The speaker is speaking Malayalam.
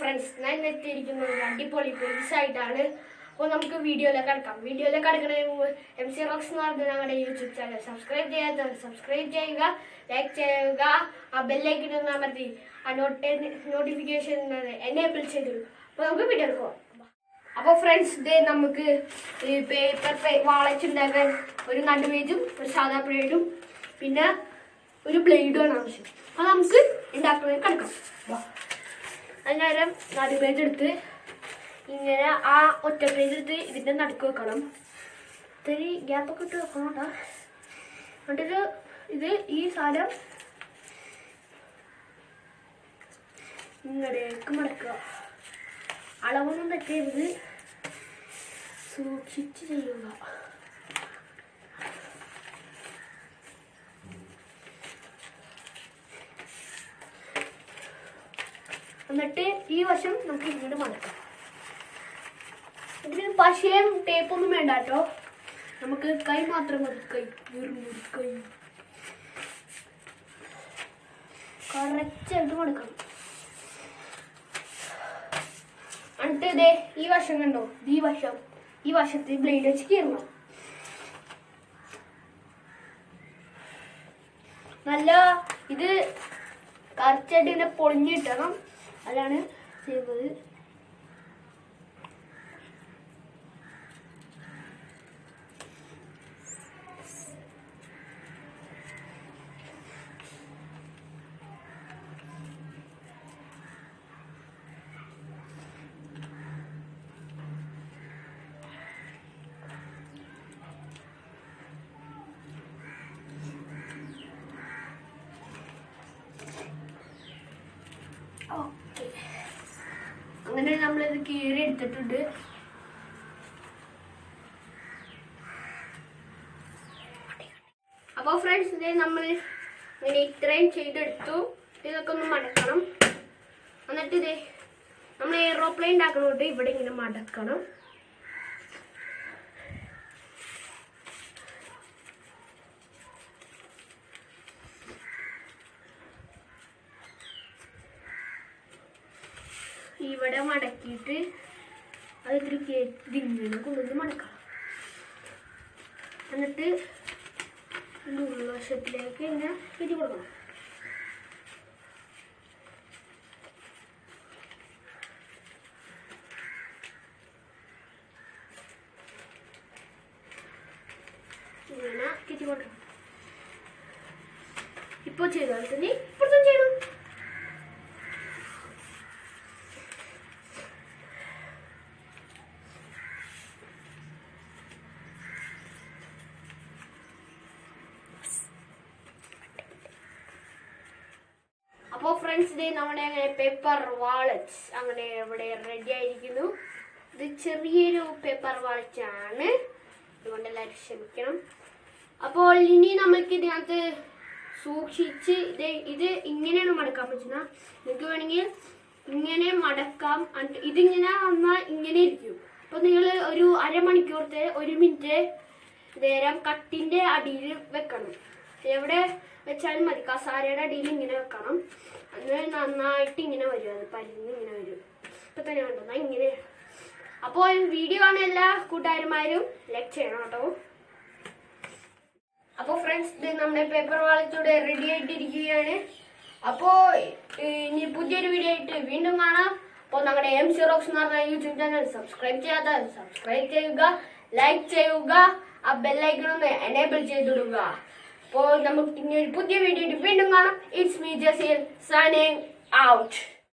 ഫ്രണ്ട്സ് ഞാൻ ഇന്ന് എത്തിയിരിക്കുന്നത് അടിപൊളി പ്ലേസ് ആയിട്ടാണ് അപ്പോൾ നമുക്ക് വീഡിയോയിലേക്ക് അടക്കാം വീഡിയോയിലേക്ക് മുമ്പ് എം സി റോക്സ് എന്ന് പറഞ്ഞ ഞങ്ങളുടെ യൂട്യൂബ് ചാനൽ സബ്സ്ക്രൈബ് ചെയ്യാത്ത സബ്സ്ക്രൈബ് ചെയ്യുക ലൈക്ക് ചെയ്യുക ആ ബെല്ലൈക്കിന് ഒന്ന് മതി. ആ നോട്ട് നോട്ടിഫിക്കേഷൻ എനേബിൾ ചെയ്തു അപ്പോൾ നമുക്ക് വീഡിയോ എടുക്കാം. അപ്പോൾ ഫ്രണ്ട്സ് ഇത് നമുക്ക് ഈ പേപ്പർ വാളച്ച് ഉണ്ടാക്കാൻ ഒരു നടുവേജും ഒരു സാധാ പ്ലേഡും പിന്നെ ഒരു ബ്ലേഡുമാണ് ആവശ്യം. അപ്പോൾ നമുക്ക് ഉണ്ടാക്കുന്നത് കിടക്കാം. വാ. നടു പേജ് എടുത്ത് ഇങ്ങനെ ആ ഒറ്റ പേജ് എടുത്ത് ഇതിന്റെ നടുക്ക് വെക്കണം. ഇത്തിരി ഗ്യാപ്പൊക്കെ ഇട്ട് വെക്കണം കേട്ടോ എന്നിട്ടൊരു ഇത് ഈ സാധനം ഇങ്ങടേക്ക് മടക്കുക. അളവൊന്നും തെറ്റരുത്. സൂക്ഷിച്ച് ചെയ്യുക. എന്നിട്ട് ഈ വശം നമുക്ക് ഇങ്ങോട്ട് മടക്കാം. ഇതിന് പശയും ടേപ്പൊന്നും വേണ്ട കേട്ടോ നമുക്ക് കൈ മാത്രം മതി. കൈ കൈ. കറക്റ്റായിട്ട് മടക്കണം. എന്നിട്ട് ഇതേ ഈ വശം കണ്ടോ? ഈ വശം. ഈ വശത്ത് ബ്ലേഡ് വെച്ച് കീറണം. നല്ല ഇത് കറക്റ്റായിട്ട് ഇങ്ങനെ പൊളിഞ്ഞിട്ടണം. അതാണ് ചെയ്യുന്നത്. ഓക്കെ. അങ്ങനെ നമ്മളിത് കീറി എടുത്തിട്ടുണ്ട് അപ്പോൾ ഫ്രണ്ട്സ് ഇതേ നമ്മൾ ഇങ്ങനെ ഇത്രയും ചെയ്തെടുത്തു. ഇതൊക്കെ ഒന്ന് മടക്കണം. എന്നിട്ട് ഇതേ നമ്മൾ എയ്റോപ്ലെയിൻ ഉണ്ടാക്കണോട്ട് ഇവിടെ ഇങ്ങനെ മടക്കണം. ഇവിടെ മടക്കിയിട്ട് അത് ഇത്തിരി കയറ്റി കൊണ്ടുവന്ന് മടക്കണം. എന്നിട്ട് ഇതിന്റെ ഉൾവശത്തിലേക്ക് ഇങ്ങനെ തിരി കൊടുക്കണം. ഇങ്ങനെ തിരി കൊടുക്കണം. ഇപ്പോൾ ചെയ്താൽ തന്നെ ഇപ്പുറത്തും ചെയ്യണം. അപ്പോൾ ഫ്രണ്ട്സ് ഡേ നമ്മുടെ അങ്ങനെ പേപ്പർ വാളറ്റ്സ് അങ്ങനെ ഇവിടെ റെഡി ആയിരിക്കുന്നു. ഇത് ചെറിയൊരു പേപ്പർ വാളറ്റ് ആണ്. അതുകൊണ്ട് എല്ലാവരും ക്ഷമിക്കണം. അപ്പോൾ ഇനി നമുക്ക് ഇതിനകത്ത് സൂക്ഷിച്ച് ഇത് ഇത് ഇങ്ങനെയാണ് മടക്കാൻ പറ്റുന്ന. നിങ്ങൾക്ക് വേണമെങ്കിൽ ഇങ്ങനെ മടക്കാം. ഇതിങ്ങനെ വന്നാൽ ഇങ്ങനെ ഇരിക്കും. അപ്പോൾ നിങ്ങൾ ഒരു അരമണിക്കൂറത്തെ ഒരു മിനിറ്റ് നേരം കട്ടിന്റെ അടിയിൽ വെക്കണം. എവിടെ വെച്ചാലും മതി. കസാരയുടെ അടിയിൽ ഇങ്ങനെ വെക്കണം. അങ്ങനെ നന്നായിട്ട് ഇങ്ങനെ വരും. അത് പരിഞ്ഞ് ഇങ്ങനെ വരും. ഇപ്പൊ തന്നെ കണ്ടോ? ഇങ്ങനെ. അപ്പോൾ വീഡിയോ ആണ് എല്ലാ കൂട്ടുകാരന്മാരും ലൈക്ക് ചെയ്യണം കേട്ടോ. അപ്പോൾ ഫ്രണ്ട്സ് ഇത് നമ്മുടെ പേപ്പർ വാളിച്ചൂടെ റെഡി ആയിട്ടിരിക്കുകയാണ്. അപ്പോൾ ഇനി പുതിയൊരു വീഡിയോ ആയിട്ട് വീണ്ടും കാണാം. അപ്പോൾ നമ്മുടെ എം സിറോക്സ് എന്ന് പറഞ്ഞ യൂട്യൂബ് ചാനൽ സബ്സ്ക്രൈബ് ചെയ്യാത്ത സബ്സ്ക്രൈബ് ചെയ്യുക ലൈക്ക് ചെയ്യുക ആ ബെല്ലൈക്കൺ ഒന്ന് എനേബിൾ ചെയ്തിടുക. അപ്പോൾ നമുക്ക് ഇനി ഒരു പുതിയ വീഡിയോ വീണ്ടും കാണാം. It's me Jaseel signing out